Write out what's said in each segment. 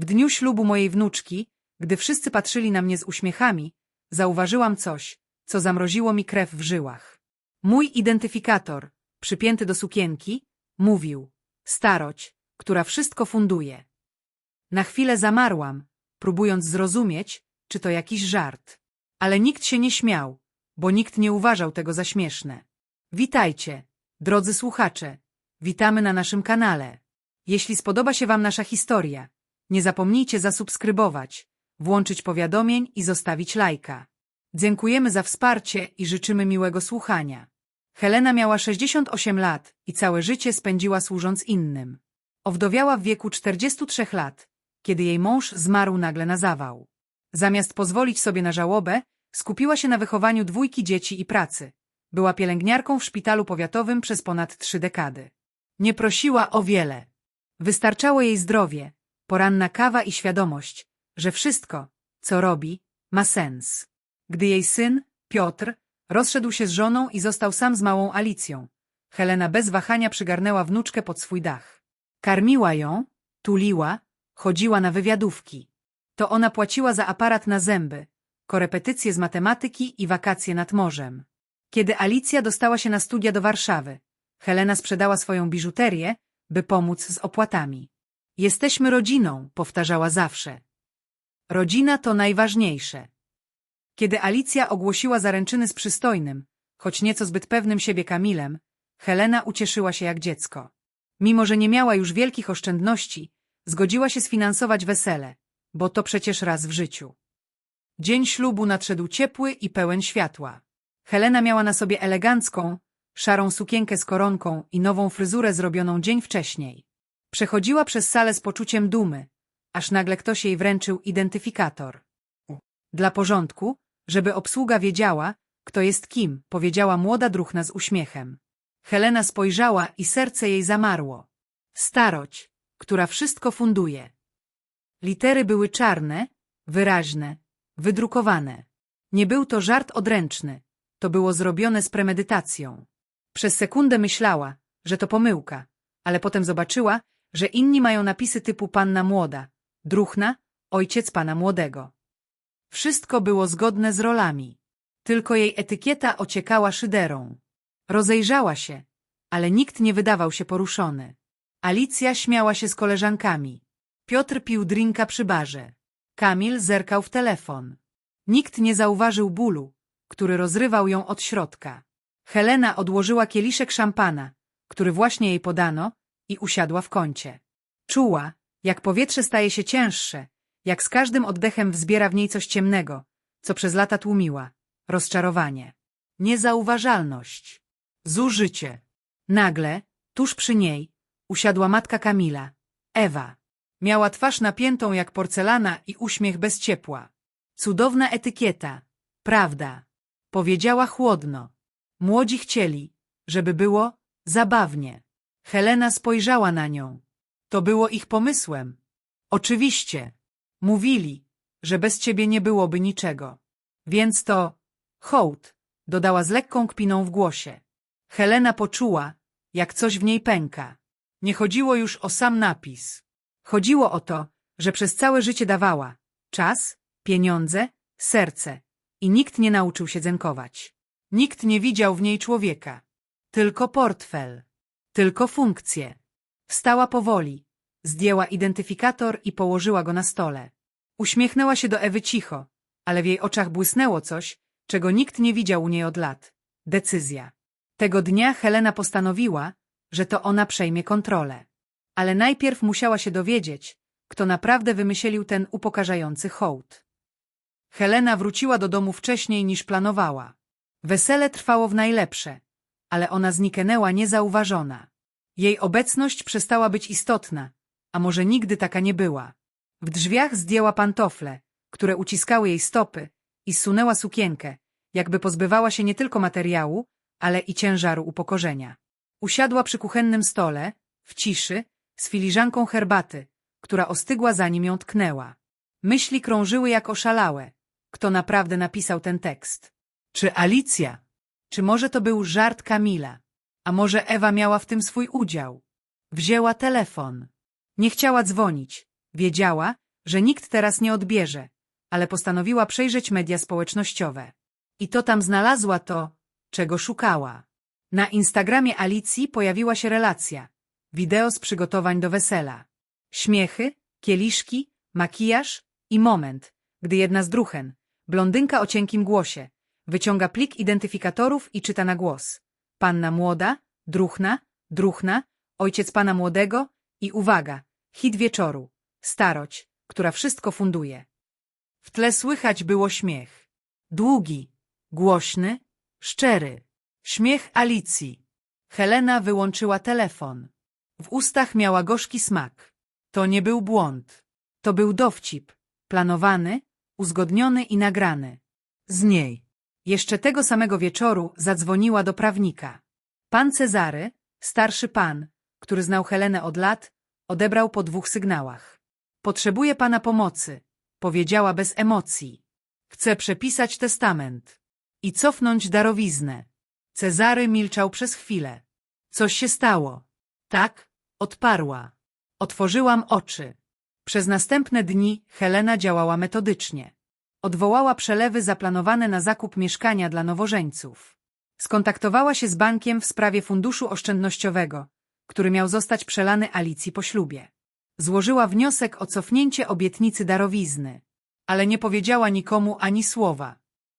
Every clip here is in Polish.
W dniu ślubu mojej wnuczki, gdy wszyscy patrzyli na mnie z uśmiechami, zauważyłam coś, co zamroziło mi krew w żyłach. Mój identyfikator, przypięty do sukienki, mówił, staroć, która wszystko funduje. Na chwilę zamarłam, próbując zrozumieć, czy to jakiś żart. Ale nikt się nie śmiał, bo nikt nie uważał tego za śmieszne. Witajcie, drodzy słuchacze. Witamy na naszym kanale. Jeśli spodoba się Wam nasza historia, nie zapomnijcie zasubskrybować, włączyć powiadomień i zostawić lajka. Dziękujemy za wsparcie i życzymy miłego słuchania. Helena miała 68 lat i całe życie spędziła służąc innym. Owdowiała w wieku 43 lat, kiedy jej mąż zmarł nagle na zawał. Zamiast pozwolić sobie na żałobę, skupiła się na wychowaniu dwójki dzieci i pracy. Była pielęgniarką w szpitalu powiatowym przez ponad trzy dekady. Nie prosiła o wiele. Wystarczało jej zdrowie, poranna kawa i świadomość, że wszystko, co robi, ma sens. Gdy jej syn, Piotr, rozszedł się z żoną i został sam z małą Alicją, Helena bez wahania przygarnęła wnuczkę pod swój dach. Karmiła ją, tuliła, chodziła na wywiadówki. To ona płaciła za aparat na zęby, korepetycje z matematyki i wakacje nad morzem. Kiedy Alicja dostała się na studia do Warszawy, Helena sprzedała swoją biżuterię, by pomóc z opłatami. Jesteśmy rodziną, powtarzała zawsze. Rodzina to najważniejsze. Kiedy Alicja ogłosiła zaręczyny z przystojnym, choć nieco zbyt pewnym siebie Kamilem, Helena ucieszyła się jak dziecko. Mimo, że nie miała już wielkich oszczędności, zgodziła się sfinansować wesele, bo to przecież raz w życiu. Dzień ślubu nadszedł ciepły i pełen światła. Helena miała na sobie elegancką, szarą sukienkę z koronką i nową fryzurę zrobioną dzień wcześniej. Przechodziła przez salę z poczuciem dumy, aż nagle ktoś jej wręczył identyfikator. Dla porządku, żeby obsługa wiedziała, kto jest kim, powiedziała młoda druhna z uśmiechem. Helena spojrzała i serce jej zamarło. Staroć, która wszystko funduje. Litery były czarne, wyraźne, wydrukowane. Nie był to żart odręczny, to było zrobione z premedytacją. Przez sekundę myślała, że to pomyłka, ale potem zobaczyła, że inni mają napisy typu panna młoda, druhna, ojciec pana młodego. Wszystko było zgodne z rolami. Tylko jej etykieta ociekała szyderą. Rozejrzała się, ale nikt nie wydawał się poruszony. Alicja śmiała się z koleżankami. Piotr pił drinka przy barze. Kamil zerkał w telefon. Nikt nie zauważył bólu, który rozrywał ją od środka. Helena odłożyła kieliszek szampana, który właśnie jej podano, i usiadła w kącie. Czuła, jak powietrze staje się cięższe, jak z każdym oddechem wzbiera w niej coś ciemnego, co przez lata tłumiła. Rozczarowanie. Niezauważalność. Zużycie. Nagle, tuż przy niej, usiadła matka Kamila, Ewa. Miała twarz napiętą jak porcelana i uśmiech bez ciepła. Cudowna etykieta. Prawda. Powiedziała chłodno. Młodzi chcieli, żeby było zabawnie. Helena spojrzała na nią. To było ich pomysłem. Oczywiście. Mówili, że bez ciebie nie byłoby niczego. Więc to hołd, dodała z lekką kpiną w głosie. Helena poczuła, jak coś w niej pęka. Nie chodziło już o sam napis. Chodziło o to, że przez całe życie dawała czas, pieniądze, serce i nikt nie nauczył się dzękować. Nikt nie widział w niej człowieka. Tylko portfel. Tylko funkcje. Wstała powoli, zdjęła identyfikator i położyła go na stole. Uśmiechnęła się do Ewy cicho, ale w jej oczach błysnęło coś, czego nikt nie widział u niej od lat. Decyzja. Tego dnia Helena postanowiła, że to ona przejmie kontrolę. Ale najpierw musiała się dowiedzieć, kto naprawdę wymyślił ten upokarzający hołd. Helena wróciła do domu wcześniej niż planowała. Wesele trwało w najlepsze, ale ona zniknęła niezauważona. Jej obecność przestała być istotna, a może nigdy taka nie była. W drzwiach zdjęła pantofle, które uciskały jej stopy i sunęła sukienkę, jakby pozbywała się nie tylko materiału, ale i ciężaru upokorzenia. Usiadła przy kuchennym stole, w ciszy, z filiżanką herbaty, która ostygła zanim ją tknęła. Myśli krążyły jak oszalałe. Kto naprawdę napisał ten tekst? Czy Alicja? Czy może to był żart Kamila? A może Ewa miała w tym swój udział? Wzięła telefon. Nie chciała dzwonić. Wiedziała, że nikt teraz nie odbierze, ale postanowiła przejrzeć media społecznościowe. I to tam znalazła to, czego szukała. Na Instagramie Alicji pojawiła się relacja. Wideo z przygotowań do wesela. Śmiechy, kieliszki, makijaż i moment, gdy jedna z druchen, blondynka o cienkim głosie, wyciąga plik identyfikatorów i czyta na głos. Panna młoda, druchna, druchna, ojciec pana młodego i uwaga, hit wieczoru, staroć, która wszystko funduje. W tle słychać było śmiech. Długi, głośny, szczery. Śmiech Alicji. Helena wyłączyła telefon. W ustach miała gorzki smak. To nie był błąd. To był dowcip. Planowany, uzgodniony i nagrany. Z niej. Jeszcze tego samego wieczoru zadzwoniła do prawnika. Pan Cezary, starszy pan, który znał Helenę od lat, odebrał po dwóch sygnałach. Potrzebuję pana pomocy, powiedziała bez emocji. Chcę przepisać testament i cofnąć darowiznę. Cezary milczał przez chwilę. Coś się stało. Tak, odparła. Otworzyłam oczy. Przez następne dni Helena działała metodycznie. Odwołała przelewy zaplanowane na zakup mieszkania dla nowożeńców. Skontaktowała się z bankiem w sprawie funduszu oszczędnościowego, który miał zostać przelany Alicji po ślubie. Złożyła wniosek o cofnięcie obietnicy darowizny, ale nie powiedziała nikomu ani słowa.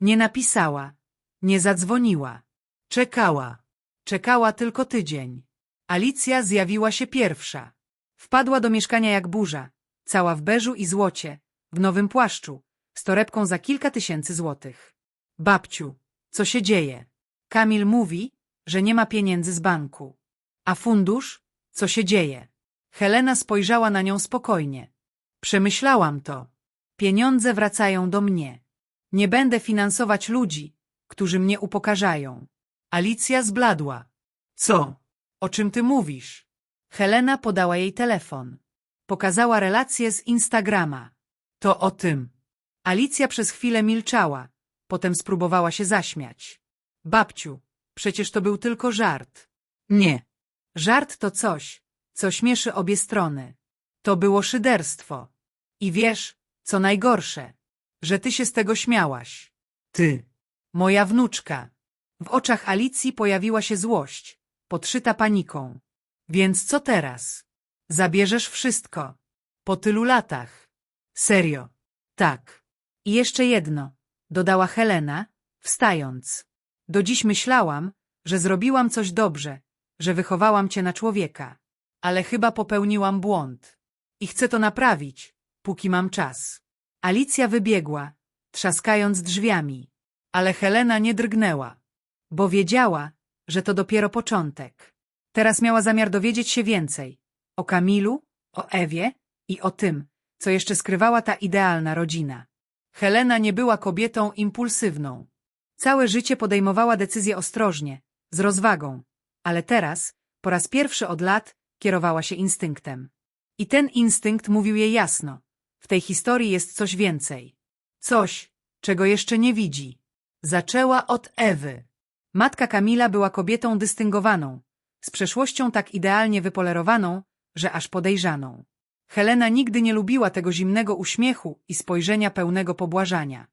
Nie napisała, nie zadzwoniła. Czekała. Czekała tylko tydzień. Alicja zjawiła się pierwsza. Wpadła do mieszkania jak burza, cała w beżu i złocie, w nowym płaszczu, z torebką za kilka tysięcy złotych. Babciu, co się dzieje? Kamil mówi, że nie ma pieniędzy z banku. A fundusz? Co się dzieje? Helena spojrzała na nią spokojnie. Przemyślałam to. Pieniądze wracają do mnie. Nie będę finansować ludzi, którzy mnie upokarzają. Alicja zbladła. Co? O czym ty mówisz? Helena podała jej telefon. Pokazała relację z Instagrama. To o tym. Alicja przez chwilę milczała, potem spróbowała się zaśmiać. Babciu, przecież to był tylko żart. Nie. Żart to coś, co śmieszy obie strony. To było szyderstwo. I wiesz, co najgorsze, że ty się z tego śmiałaś. Ty. Moja wnuczka. W oczach Alicji pojawiła się złość, podszyta paniką. Więc co teraz? Zabierzesz wszystko. Po tylu latach. Serio. Tak. I jeszcze jedno, dodała Helena, wstając. Do dziś myślałam, że zrobiłam coś dobrze, że wychowałam cię na człowieka. Ale chyba popełniłam błąd. I chcę to naprawić, póki mam czas. Alicja wybiegła, trzaskając drzwiami. Ale Helena nie drgnęła bo wiedziała, że to dopiero początek. Teraz miała zamiar dowiedzieć się więcej o Kamilu, o Ewie i o tym, co jeszcze skrywała ta idealna rodzina. Helena nie była kobietą impulsywną. Całe życie podejmowała decyzje ostrożnie, z rozwagą, ale teraz, po raz pierwszy od lat, kierowała się instynktem. I ten instynkt mówił jej jasno. W tej historii jest coś więcej. Coś, czego jeszcze nie widzi. Zaczęła od Ewy. Matka Kamila była kobietą dystyngowaną, z przeszłością tak idealnie wypolerowaną, że aż podejrzaną. Helena nigdy nie lubiła tego zimnego uśmiechu i spojrzenia pełnego pobłażania.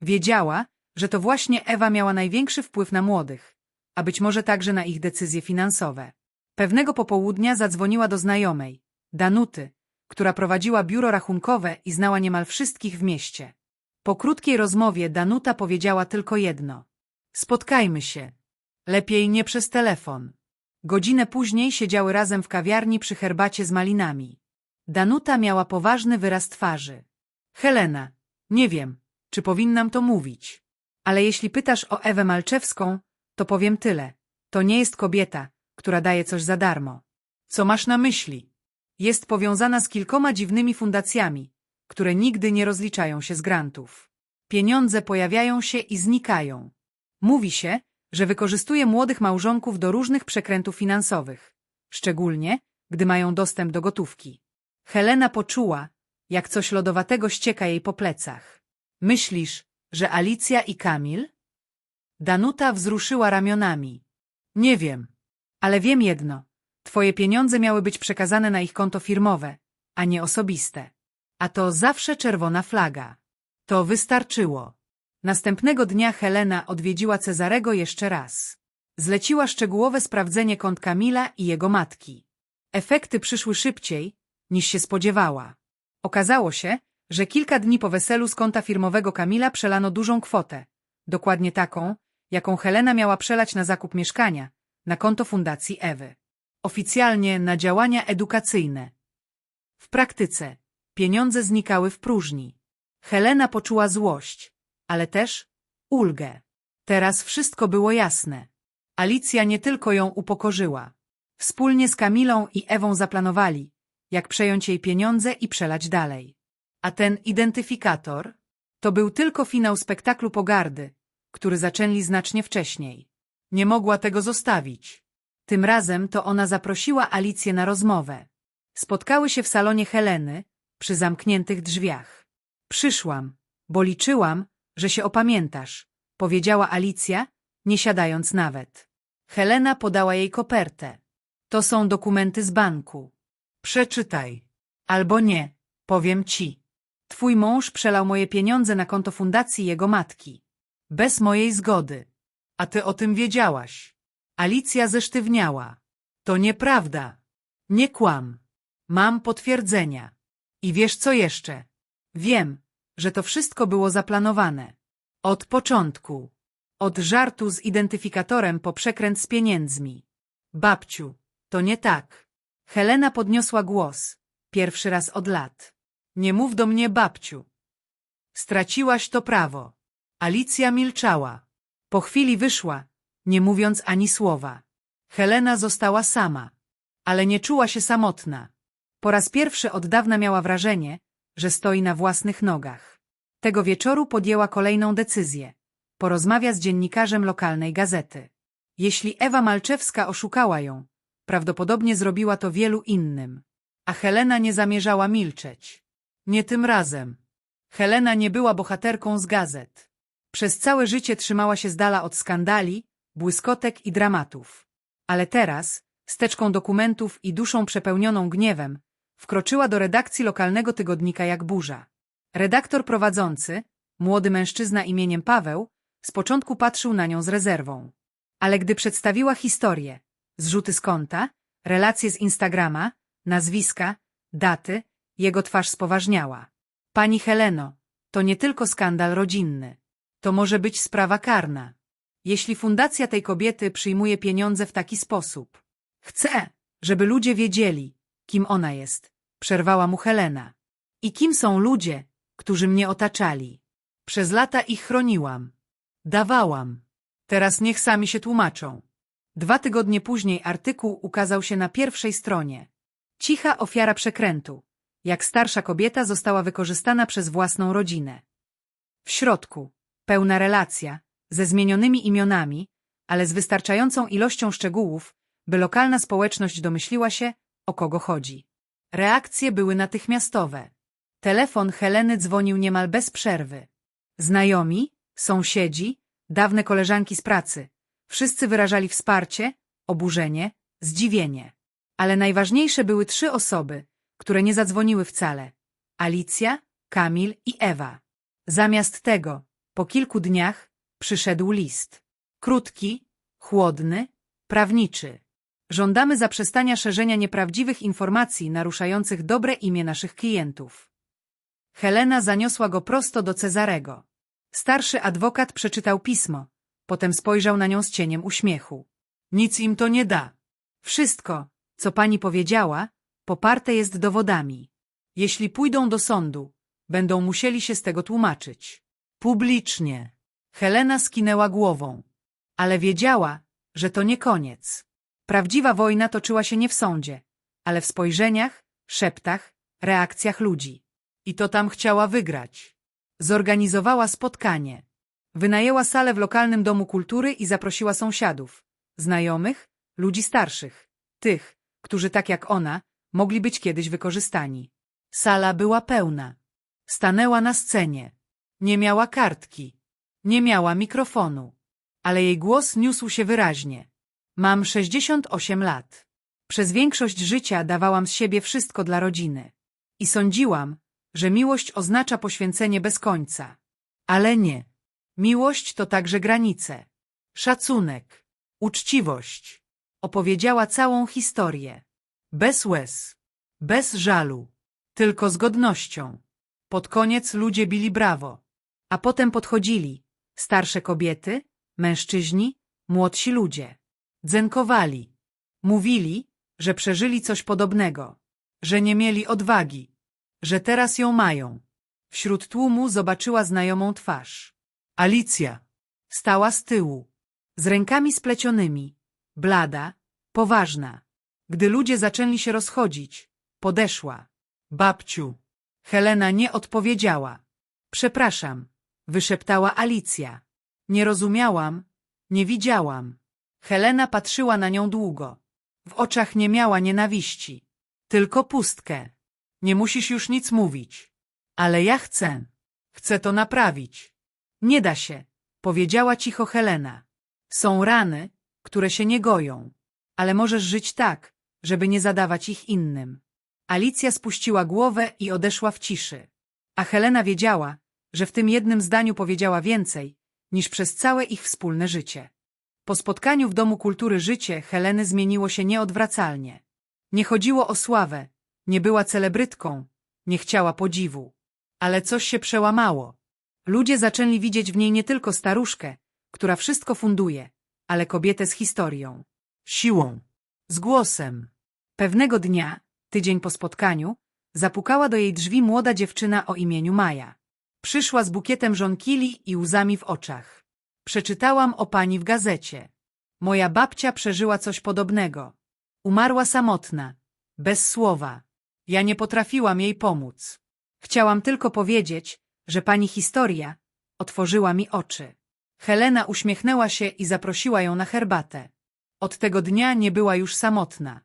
Wiedziała, że to właśnie Ewa miała największy wpływ na młodych, a być może także na ich decyzje finansowe. Pewnego popołudnia zadzwoniła do znajomej, Danuty, która prowadziła biuro rachunkowe i znała niemal wszystkich w mieście. Po krótkiej rozmowie Danuta powiedziała tylko jedno. Spotkajmy się. Lepiej nie przez telefon. Godzinę później siedziały razem w kawiarni przy herbacie z malinami. Danuta miała poważny wyraz twarzy. Helena, nie wiem, czy powinnam to mówić. Ale jeśli pytasz o Ewę Malczewską, to powiem tyle. To nie jest kobieta, która daje coś za darmo. Co masz na myśli? Jest powiązana z kilkoma dziwnymi fundacjami, które nigdy nie rozliczają się z grantów. Pieniądze pojawiają się i znikają. Mówi się, że wykorzystuje młodych małżonków do różnych przekrętów finansowych, szczególnie, gdy mają dostęp do gotówki. Helena poczuła, jak coś lodowatego ścieka jej po plecach. Myślisz, że Alicja i Kamil? Danuta wzruszyła ramionami. Nie wiem, ale wiem jedno. Twoje pieniądze miały być przekazane na ich konto firmowe, a nie osobiste. A to zawsze czerwona flaga. To wystarczyło. Następnego dnia Helena odwiedziła Cezarego jeszcze raz. Zleciła szczegółowe sprawdzenie kont Kamila i jego matki. Efekty przyszły szybciej, niż się spodziewała. Okazało się, że kilka dni po weselu z konta firmowego Kamila przelano dużą kwotę, dokładnie taką, jaką Helena miała przelać na zakup mieszkania, na konto Fundacji Ewy. Oficjalnie na działania edukacyjne. W praktyce pieniądze znikały w próżni. Helena poczuła złość, ale też ulgę. Teraz wszystko było jasne. Alicja nie tylko ją upokorzyła. Wspólnie z Kamilą i Ewą zaplanowali, jak przejąć jej pieniądze i przelać dalej. A ten identyfikator to był tylko finał spektaklu pogardy, który zaczęli znacznie wcześniej. Nie mogła tego zostawić. Tym razem to ona zaprosiła Alicję na rozmowę. Spotkały się w salonie Heleny, przy zamkniętych drzwiach. Przyszłam, bo liczyłam, że się opamiętasz, powiedziała Alicja, nie siadając nawet. Helena podała jej kopertę. To są dokumenty z banku. Przeczytaj. Albo nie, powiem ci. Twój mąż przelał moje pieniądze na konto fundacji jego matki. Bez mojej zgody. A ty o tym wiedziałaś. Alicja zesztywniała. To nieprawda. Nie kłam. Mam potwierdzenia. I wiesz co jeszcze? Wiem, że to wszystko było zaplanowane. Od początku. Od żartu z identyfikatorem po przekręt z pieniędzmi. Babciu, to nie tak. Helena podniosła głos. Pierwszy raz od lat. Nie mów do mnie, babciu. Straciłaś to prawo. Alicja milczała. Po chwili wyszła, nie mówiąc ani słowa. Helena została sama, ale nie czuła się samotna. Po raz pierwszy od dawna miała wrażenie, że stoi na własnych nogach. Tego wieczoru podjęła kolejną decyzję. Porozmawia z dziennikarzem lokalnej gazety. Jeśli Ewa Malczewska oszukała ją, prawdopodobnie zrobiła to wielu innym. A Helena nie zamierzała milczeć. Nie tym razem. Helena nie była bohaterką z gazet. Przez całe życie trzymała się z dala od skandali, błyskotek i dramatów. Ale teraz, steczką dokumentów i duszą przepełnioną gniewem, wkroczyła do redakcji lokalnego tygodnika jak burza. Redaktor prowadzący, młody mężczyzna imieniem Paweł, z początku patrzył na nią z rezerwą. Ale gdy przedstawiła historię, zrzuty z konta, relacje z Instagrama, nazwiska, daty, jego twarz spoważniała. Pani Heleno, to nie tylko skandal rodzinny. To może być sprawa karna. Jeśli fundacja tej kobiety przyjmuje pieniądze w taki sposób. Chcę, żeby ludzie wiedzieli, kim ona jest, przerwała mu Helena. I kim są ludzie, którzy mnie otaczali. Przez lata ich chroniłam. Dawałam. Teraz niech sami się tłumaczą. Dwa tygodnie później artykuł ukazał się na pierwszej stronie. Cicha ofiara przekrętu. Jak starsza kobieta została wykorzystana przez własną rodzinę. W środku, pełna relacja, ze zmienionymi imionami, ale z wystarczającą ilością szczegółów, by lokalna społeczność domyśliła się, o kogo chodzi. Reakcje były natychmiastowe. Telefon Heleny dzwonił niemal bez przerwy. Znajomi, sąsiedzi, dawne koleżanki z pracy. Wszyscy wyrażali wsparcie, oburzenie, zdziwienie. Ale najważniejsze były trzy osoby, które nie zadzwoniły wcale. Alicja, Kamil i Ewa. Zamiast tego, po kilku dniach, przyszedł list. Krótki, chłodny, prawniczy. Żądamy zaprzestania szerzenia nieprawdziwych informacji naruszających dobre imię naszych klientów. Helena zaniosła go prosto do Cezarego. Starszy adwokat przeczytał pismo, potem spojrzał na nią z cieniem uśmiechu. Nic im to nie da. Wszystko, co pani powiedziała, poparte jest dowodami. Jeśli pójdą do sądu, będą musieli się z tego tłumaczyć. Publicznie. Helena skinęła głową. Ale wiedziała, że to nie koniec. Prawdziwa wojna toczyła się nie w sądzie, ale w spojrzeniach, szeptach, reakcjach ludzi. I to tam chciała wygrać. Zorganizowała spotkanie. Wynajęła salę w lokalnym domu kultury i zaprosiła sąsiadów, znajomych, ludzi starszych, tych, którzy tak jak ona, mogli być kiedyś wykorzystani. Sala była pełna. Stanęła na scenie. Nie miała kartki. Nie miała mikrofonu. Ale jej głos niósł się wyraźnie. Mam 68 lat. Przez większość życia dawałam z siebie wszystko dla rodziny. I sądziłam, że miłość oznacza poświęcenie bez końca. Ale nie. Miłość to także granice. Szacunek. Uczciwość. Opowiedziała całą historię. Bez łez. Bez żalu. Tylko z godnością. Pod koniec ludzie bili brawo. A potem podchodzili. Starsze kobiety, mężczyźni, młodsi ludzie. Dzękowali. Mówili, że przeżyli coś podobnego. Że nie mieli odwagi. Że teraz ją mają. Wśród tłumu zobaczyła znajomą twarz. Alicja. Stała z tyłu. Z rękami splecionymi. Blada, poważna. Gdy ludzie zaczęli się rozchodzić, podeszła. Babciu. Helena nie odpowiedziała. Przepraszam, wyszeptała Alicja. Nie rozumiałam, nie widziałam. Helena patrzyła na nią długo. W oczach nie miała nienawiści. Tylko pustkę. Nie musisz już nic mówić. Ale ja chcę. Chcę to naprawić. Nie da się, powiedziała cicho Helena. Są rany, które się nie goją. Ale możesz żyć tak, żeby nie zadawać ich innym. Alicja spuściła głowę i odeszła w ciszy. A Helena wiedziała, że w tym jednym zdaniu powiedziała więcej, niż przez całe ich wspólne życie. Po spotkaniu w Domu Kultury życie Heleny zmieniło się nieodwracalnie. Nie chodziło o sławę, nie była celebrytką, nie chciała podziwu. Ale coś się przełamało. Ludzie zaczęli widzieć w niej nie tylko staruszkę, która wszystko funduje, ale kobietę z historią, siłą, z głosem. Pewnego dnia, tydzień po spotkaniu, zapukała do jej drzwi młoda dziewczyna o imieniu Maja. Przyszła z bukietem żonkili i łzami w oczach. Przeczytałam o pani w gazecie. Moja babcia przeżyła coś podobnego. Umarła samotna, bez słowa. Ja nie potrafiłam jej pomóc. Chciałam tylko powiedzieć, że pani historia otworzyła mi oczy. Helena uśmiechnęła się i zaprosiła ją na herbatę. Od tego dnia nie była już samotna.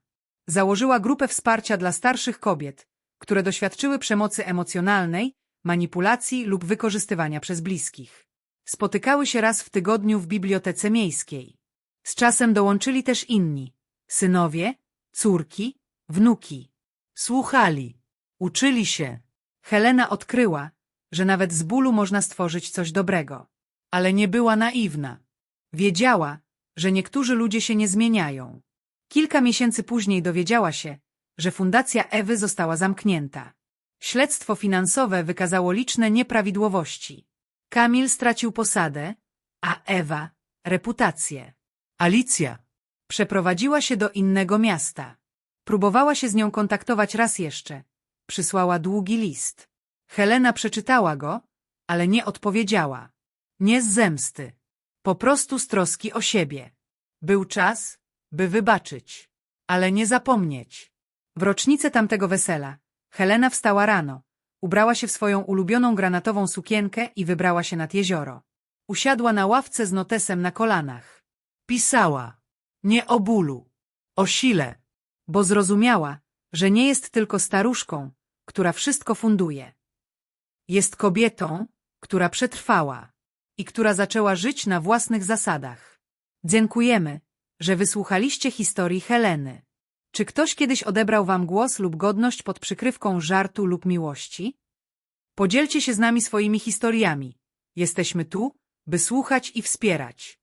Założyła grupę wsparcia dla starszych kobiet, które doświadczyły przemocy emocjonalnej, manipulacji lub wykorzystywania przez bliskich. Spotykały się raz w tygodniu w bibliotece miejskiej. Z czasem dołączyli też inni synowie, córki, wnuki. Słuchali, uczyli się. Helena odkryła, że nawet z bólu można stworzyć coś dobrego. Ale nie była naiwna. Wiedziała, że niektórzy ludzie się nie zmieniają. Kilka miesięcy później dowiedziała się, że fundacja Ewy została zamknięta. Śledztwo finansowe wykazało liczne nieprawidłowości. Kamil stracił posadę, a Ewa reputację. Alicja przeprowadziła się do innego miasta. Próbowała się z nią kontaktować raz jeszcze. Przysłała długi list. Helena przeczytała go, ale nie odpowiedziała. Nie z zemsty. Po prostu z troski o siebie. Był czas, by wybaczyć, ale nie zapomnieć. W rocznicę tamtego wesela Helena wstała rano, ubrała się w swoją ulubioną granatową sukienkę i wybrała się nad jezioro. Usiadła na ławce z notesem na kolanach. Pisała. Nie o bólu. O sile. Bo zrozumiała, że nie jest tylko staruszką, która wszystko funduje. Jest kobietą, która przetrwała i która zaczęła żyć na własnych zasadach. Dziękujemy, że wysłuchaliście historii Heleny. Czy ktoś kiedyś odebrał wam głos lub godność pod przykrywką żartu lub miłości? Podzielcie się z nami swoimi historiami. Jesteśmy tu, by słuchać i wspierać.